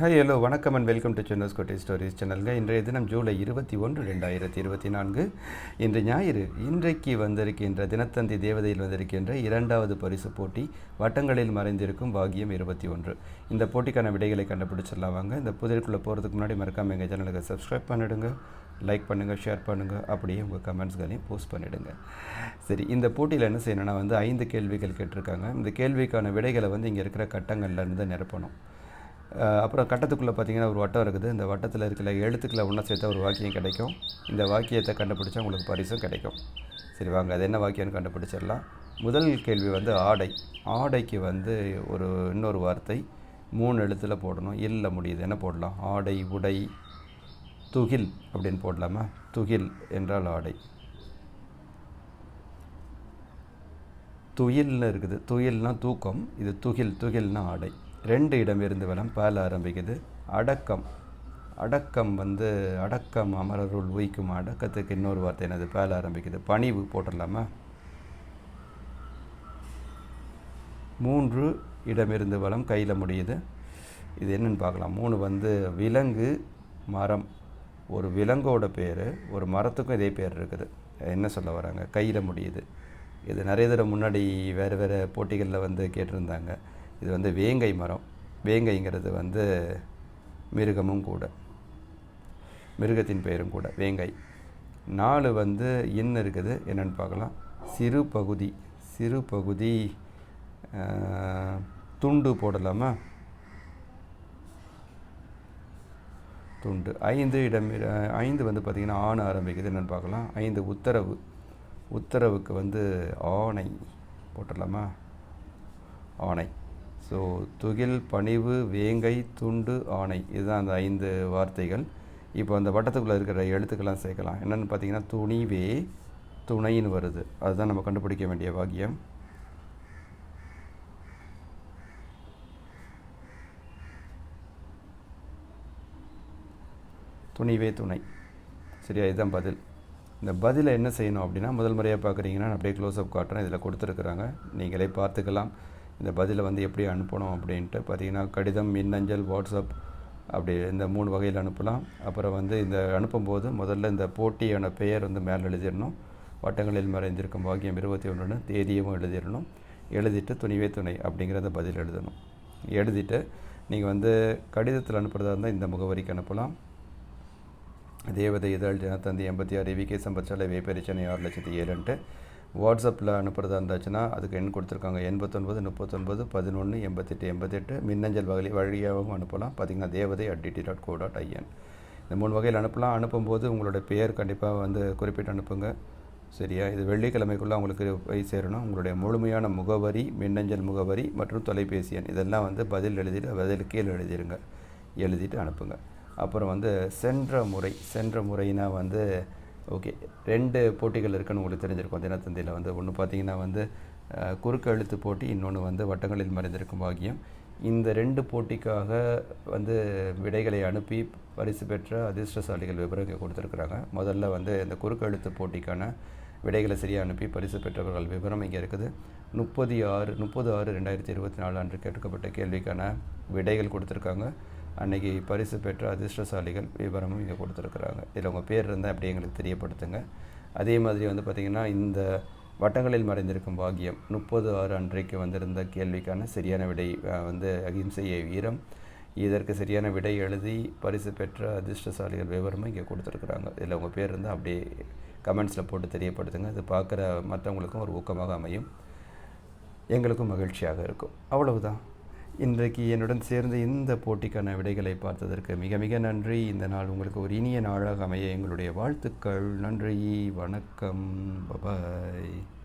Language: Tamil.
ஹாய் ஹலோ வணக்கம் அண்ட் வெல்கம் டு சென்னஸ் கோட்டை ஸ்டோரிஸ் சேனல்ங்க இன்றைய தினம் ஜூலை இருபத்தி ஒன்று ரெண்டாயிரத்தி இருபத்தி நான்கு. இன்று ஞாயிறு. இன்றைக்கு வந்திருக்கின்ற தினத்தந்தி தேவதையில் வந்திருக்கின்ற இரண்டாவது பரிசு போட்டி வட்டங்களில் மறைந்திருக்கும் பாகியம் இருபத்தி ஒன்று. இந்த போட்டிக்கான விடைகளை கண்டுபிடிச்சிடலாம் வாங்க. இந்த புதிருக்குள்ளே போகிறதுக்கு முன்னாடி மறக்காமல் எங்கள் சேனலுக்கு சப்ஸ்கிரைப் பண்ணிடுங்க லைக் பண்ணுங்கள் ஷேர் பண்ணுங்கள் அப்படியே உங்கள் கமெண்ட்ஸ்களையும் போஸ்ட் பண்ணிவிடுங்க சரி இந்த போட்டியில் என்ன செய்யணும்னா வந்து ஐந்து கேள்விகள் கேட்டிருக்காங்க. இந்த கேள்விக்கான விடைகளை வந்து இங்கே இருக்கிற கட்டங்கள்லேருந்து நிரப்பணும். அப்புறம் கட்டத்துக்குள்ளே பார்த்தீங்கன்னா ஒரு வட்டம் இருக்குது. இந்த வட்டத்தில் இருக்கிற எழுத்துக்களை ஒன்றா சேர்த்தா ஒரு வாக்கியம் கிடைக்கும். இந்த வாக்கியத்தை கண்டுபிடிச்சா உங்களுக்கு பரிசும் கிடைக்கும். சரி வாங்க அது என்ன வாக்கியம்னு கண்டுபிடிச்சிடலாம். முதல் கேள்வி வந்து ஆடை. ஆடைக்கு வந்து ஒரு இன்னொரு வார்த்தை மூணு எழுத்தில் போடணும். இல்லை முடியுது. என்ன போடலாம்? ஆடை உடை துகில் அப்படின்னு போடலாமா? துகில் என்றால் ஆடை. துயில்னு இருக்குது. துயில்னால் தூக்கம். இது துகில். துகில்னா ஆடை. ரெண்டு இடம் இருந்து வளம் பால ஆரம்பிக்குது. அடக்கம். அடக்கம் வந்து அடக்கம் அமரருள் உயிக்கும் அடக்கத்துக்கு இன்னொரு வார்த்தை என்னது? பேல ஆரம்பிக்குது. பணிவு போட்டுடலாமா? மூன்று இடமிருந்து வளம் கையில் முடியுது. இது என்னென்னு பார்க்கலாம். மூணு வந்து விலங்கு மரம். ஒரு விலங்கோட பேர் ஒரு மரத்துக்கும் இதே பேர் இருக்குது. என்ன சொல்ல வராங்க? கையில் முடியுது. இது நிறைய தடவை முன்னாடி வேறு வேறு போட்டிகளில் வந்து கேட்டிருந்தாங்க. இது வந்து வேங்கை மரம். வேங்கைங்கிறது வந்து மிருகமும் கூட. மிருகத்தின் பெயரும் கூட வேங்கை. நாலு வந்து இன் இருக்குது. என்னென்னு பார்க்கலாம். சிறு பகுதி சிறு பகுதி துண்டு போடலாமா? துண்டு. ஐந்து இடம் ஐந்து வந்து பார்த்திங்கன்னா ஆண் ஆரம்பிக்குது. என்னென்னு பார்க்கலாம். ஐந்து உத்தரவு. உத்தரவுக்கு வந்து ஆணை போட்டுடலாமா? ஆணை. ஸோ துகில் பணிவு வேங்கை துண்டு ஆணை. இதுதான் அந்த ஐந்து வார்த்தைகள். இப்போ அந்த வட்டத்துக்குள்ளே இருக்கிற எழுத்துக்கெல்லாம் சேர்க்கலாம். என்னென்னு பார்த்தீங்கன்னா துணிவே துணைன்னு வருது. அதுதான் நம்ம கண்டுபிடிக்க வேண்டிய வாக்கியம். துணிவே துணை. சரியா? இதுதான் பதில். இந்த பதிலை என்ன செய்யணும் அப்படின்னா முதல் முறையாக பார்க்குறீங்கன்னா அப்படியே அப்படியே க்ளோஸ்அப் காட்டுறேன். இதில் கொடுத்துருக்குறாங்க. நீங்களே பார்த்துக்கலாம். இந்த பதிலை வந்து எப்படி அனுப்பணும் அப்படின்ட்டு பார்த்தீங்கன்னா கடிதம் மின்னஞ்சல் வாட்ஸ்அப் அப்படி இந்த மூணு வகையில் அனுப்பலாம். அப்புறம் வந்து இந்த அனுப்பும்போது முதல்ல இந்த போட்டியான பெயர் வந்து மேலே எழுதிடணும். வட்டங்களில் மறைந்திருக்கும் பாக்கியம் இருபத்தி ஒன்றுன்னு தேதியும் எழுதிடணும். எழுதிட்டு துணிவே துணை அப்படிங்கிறத பதில் எழுதணும். எழுதிட்டு நீங்கள் வந்து கடிதத்தில் அனுப்புகிறதா இருந்தால் இந்த முகவரிக்கு அனுப்பலாம். தேவதை இதழ் ஜனத்தந்தி எண்பத்தி ஆறு விகே சம்பத்சாலை வேப்பேரி சென்னை ஆறு லட்சத்தி ஏழுன்ட்டு வாட்ஸ்அப்பில் அனுப்புகிறதா இருந்துச்சுன்னா அதுக்கு எண் கொடுத்துருக்காங்க. எண்பத்தொன்பது முப்பத்தொன்பது பதினொன்று எண்பத்தெட்டு எண்பத்தெட்டு. மின்னஞ்சல் வகை வழியாகவும் அனுப்பலாம். பார்த்திங்கன்னா தேவதை at TT dot co dot in இந்த மூணு வகையில் அனுப்பலாம். அனுப்பும்போது உங்களோட பெயர் கண்டிப்பாக வந்து குறிப்பிட்டு அனுப்புங்க. சரியா? இது வெள்ளிக்கிழமைக்குள்ளே உங்களுக்கு போய் சேரணும். உங்களுடைய முழுமையான முகவரி மின்னஞ்சல் முகவரி மற்றும் தொலைபேசி எண். இதெல்லாம் வந்து பதில் எழுதிட்டு பதில் கீழே எழுதிடுங்க எழுதிட்டு அனுப்புங்க. அப்புறம் வந்து சென்ற முறை சென்ற முறைனா வந்து ஓகே. ரெண்டு போட்டிகள் இருக்குன்னு உங்களுக்கு தெரிஞ்சிருக்கும். தினத்தந்தியில் வந்து ஒன்று பார்த்தீங்கன்னா வந்து குறுக்கு எழுத்து போட்டி இன்னொன்று வந்து வட்டங்களில் மறைந்திருக்கும் பாக்கியம். இந்த ரெண்டு போட்டிக்காக வந்து விடைகளை அனுப்பி பரிசு பெற்ற அதிர்ஷ்டசாலிகள் விவரம் இங்கே கொடுத்துருக்குறாங்க. முதல்ல வந்து இந்த குறுக்கு எழுத்து போட்டிக்கான விடைகளை சரியாக அனுப்பி பரிசு பெற்றவர்கள் விவரம் இங்கே இருக்குது. முப்பது ஆறு முப்பது ஆறு ரெண்டாயிரத்தி இருபத்தி நாலு அன்று கேட்கப்பட்ட கேள்விக்கான விடைகள் கொடுத்துருக்காங்க. அன்னைக்கு பரிசு பெற்ற அதிர்ஷ்டசாலிகள் விவரமும் இங்கே கொடுத்துருக்குறாங்க. இதில் உங்கள் பேர் இருந்தால் அப்படியே எங்களுக்கு தெரியப்படுத்துங்க. அதே மாதிரி வந்து பார்த்திங்கன்னா இந்த வட்டங்களில் மறைந்திருக்கும் பாக்கியம். முப்பது ஆறு அன்றைக்கு வந்திருந்த கேள்விக்கான சரியான விடை வந்து அகிம்சையை வீரம். இதற்கு சரியான விடை எழுதி பரிசு பெற்ற அதிர்ஷ்டசாலிகள் விவரமும் இங்கே கொடுத்துருக்குறாங்க. இதில் உங்கள் பேர் இருந்தால் அப்படியே கமெண்ட்ஸில் போட்டு தெரியப்படுத்துங்க. அது பார்க்குற மற்றவங்களுக்கும் ஒரு ஊக்கமாக அமையும். எங்களுக்கும் மகிழ்ச்சியாக இருக்கும். அவ்வளவுதான். இன்றைக்கு என்னுடன் சேர்ந்து இந்த போட்டிக்கான விடைகளை பார்த்ததற்கு மிக மிக நன்றி. இந்த நாள் உங்களுக்கு ஒரு இனிய நாளாக அமைய எங்களுடைய வாழ்த்துக்கள். நன்றி. வணக்கம். பபாய்